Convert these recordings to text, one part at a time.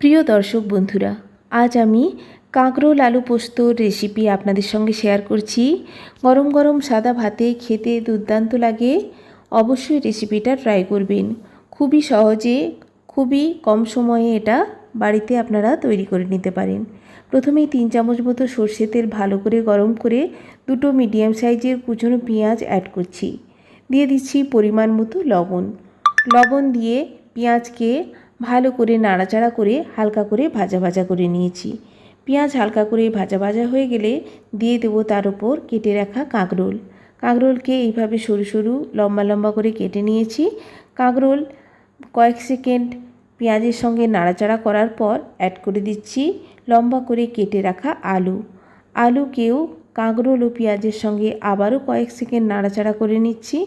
প্রিয় দর্শক বন্ধুরা, আজ আমি কাঁকরোল আলু পোস্তর রেসিপি আপনাদের সঙ্গে শেয়ার করছি। গরম গরম সাদা ভাতে খেতে দুর্দান্ত লাগে, অবশ্যই রেসিপিটা ট্রাই করবেন। খুবই সহজে, খুবই কম সময়ে এটা বাড়িতে আপনারা তৈরি করে নিতে পারেন। প্রথমেই তিন চামচ মতো সর্ষে তেল ভালো করে গরম করে দুটো মিডিয়াম সাইজের কুচনো পেঁয়াজ অ্যাড করছি। দিয়ে দিচ্ছি পরিমাণ মতো লবণ। লবণ দিয়ে পেঁয়াজকে ভালো করে নাড়াচাড়া করে হালকা করে ভাজা ভাজা করে নিয়েছি। পেঁয়াজ হালকা করে ভাজা ভাজা হয়ে গেলে দিয়ে দেবো তার উপর কেটে রাখা কাঁকরোল। কাঁকরোলকে এইভাবে সরু সরু লম্বা লম্বা করে কেটে নিয়েছি। কাঁকরোল কয়েক সেকেন্ড পেঁয়াজের সঙ্গে নাড়াচাড়া করার পর অ্যাড করে দিচ্ছি লম্বা করে কেটে রাখা আলু। আলুকেও কাঁকরোল ও পেঁয়াজের সঙ্গে আবারও কয়েক সেকেন্ড নাড়াচাড়া করে নিচ্ছি।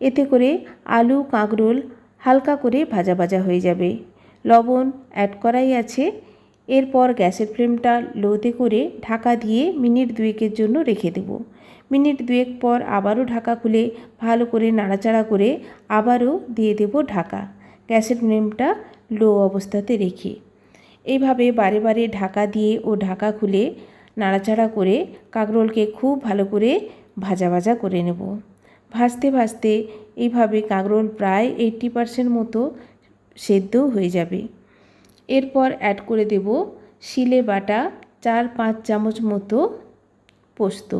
এতে করে আলু, কাঁকরোল হালকা করে ভাজা ভাজা হয়ে যাবে। লবণ অ্যাড করাই আছে। এরপর গ্যাসের ফ্লেমটা লোতে করে ঢাকা দিয়ে মিনিট দুয়েকের জন্য রেখে দেব। মিনিট দুয়েক পর আবারও ঢাকা খুলে ভালো করে নাড়াচাড়া করে আবারও দিয়ে দেব ঢাকা। গ্যাসের ফ্লেমটা লো অবস্থাতে রেখে। এইভাবে বারে বারে ঢাকা দিয়ে ও ঢাকা খুলে নাড়াচাড়া করে কাঁকরোলকে খুব ভালো করে ভাজা ভাজা করে নেব। ভাজতে ভাজতে এইভাবে কাঁকরোল প্রায় এইট্টি পারসেন্ট মতো সেদ্ধও হয়ে যাবে। এরপর অ্যাড করে দেব শিলে বাটা চার পাঁচ চামচ মতো পোস্ত।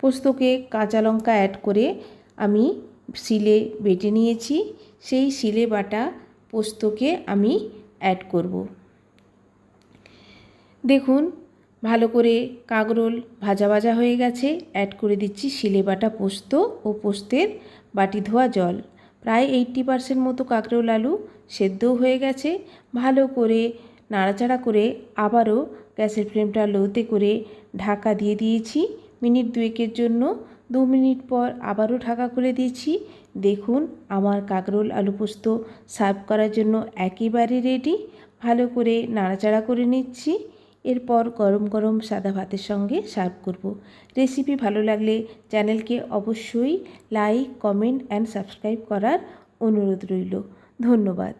পোস্তকে কাঁচা লঙ্কা অ্যাড করে আমি শিলে বেটে নিয়েছি, সেই শিলে বাটা পোস্তকে আমি অ্যাড করব। দেখুন, ভালো করে কাঁকরোল ভাজা ভাজা হয়ে গেছে অ্যাড করে দিচ্ছি শিলে বাটা পোস্ত ও পোস্তের বাটি ধোয়া জল। প্রায় এইট্টি পারসেন্ট মতো কাঁকরোল আলু সেদ্ধও হয়ে গেছে। ভালো করে নাড়াচাড়া করে আবারও গ্যাসের ফ্লেমটা লোতে করে ঢাকা দিয়ে দিয়েছি। মিনিট দুয়েকের জন্য দু মিনিট পর আবারও ঢাকা খুলে দিয়েছি। দেখুন, আমার কাঁকরোল আলু পোস্ত সার্ভ করার জন্য একেবারে রেডি ভালো করে নাড়াচাড়া করে নিচ্ছি। এরপর গরম গরম সাদা ভাতের সঙ্গে সার্ভ করব। রেসিপি ভালো লাগলে চ্যানেলকে অবশ্যই লাইক, কমেন্ট অ্যান্ড সাবস্ক্রাইব করার অনুরোধ রইল। ধন্যবাদ।